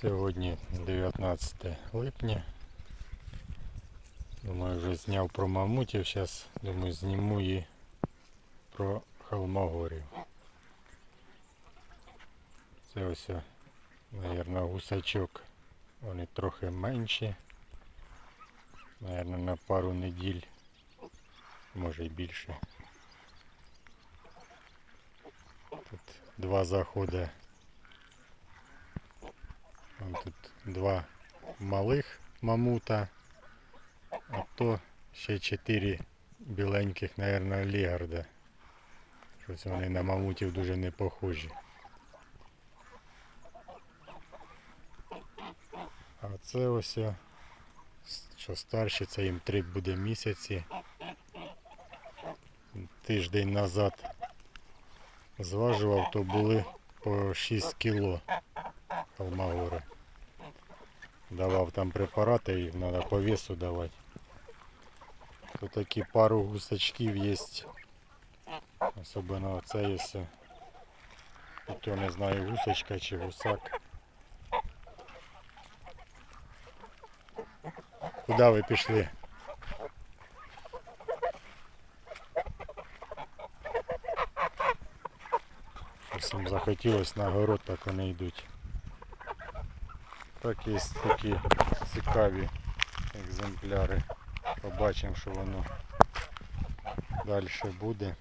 Сьогодні 19 липня. Думаю, вже зняв про мамутів. Зараз, думаю, зніму і про холмогорів. Це ось, мабуть, гусачок. Вони трохи менші. Наверно, на пару неділь, може й більше. Тут два заходи. Вон тут два малих мамута, а то ще чотири біленьких, мабуть, легарда. Щось вони на мамутів дуже не похожі. А це ось, що старші, це їм три буде місяці. Тиждень назад зважував, то були по 6 кіло холмогори. Давав там препарати, їх треба по весу давати. То такі пару гусачків є. Особливо оце є. все. Не знаю, гусочка чи гусак. Куди ви пішли? Щось їм на город, так вони йдуть. Так є такі цікаві екземпляри. Побачимо, що воно далі буде.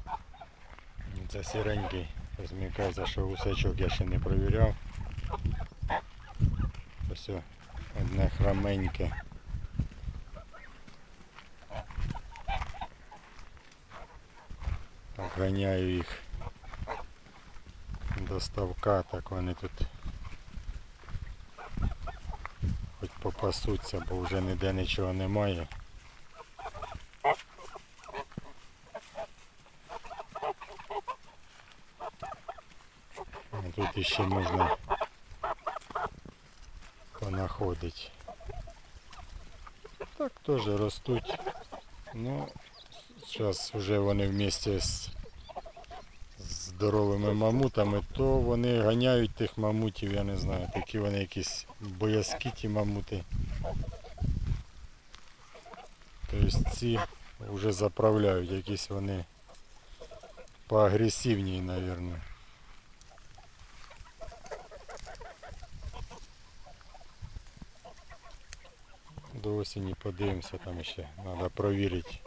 Це сіренький. Розмікається, що гусачок я ще не провіряв. Ось одне храменьке. Ганяю їх до ставка, так вони тут хоч попасуться, бо вже ніде нічого немає. А Тут іще можна понаходити. Так теж ростуть. Ну, зараз вже вони вместе з здоровими мамутами, то вони ганяють тих мамутів, я не знаю, такі вони якісь боязкі ті мамути. Тобто ці вже заправляють, якісь вони поагресивній, мабуть. До осені подивимося, там ще треба провірити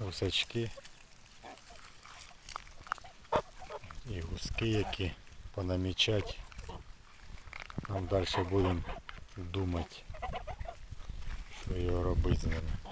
гусачки і гуски, які понамічать. Нам далі будемо думати, що його робити з ними.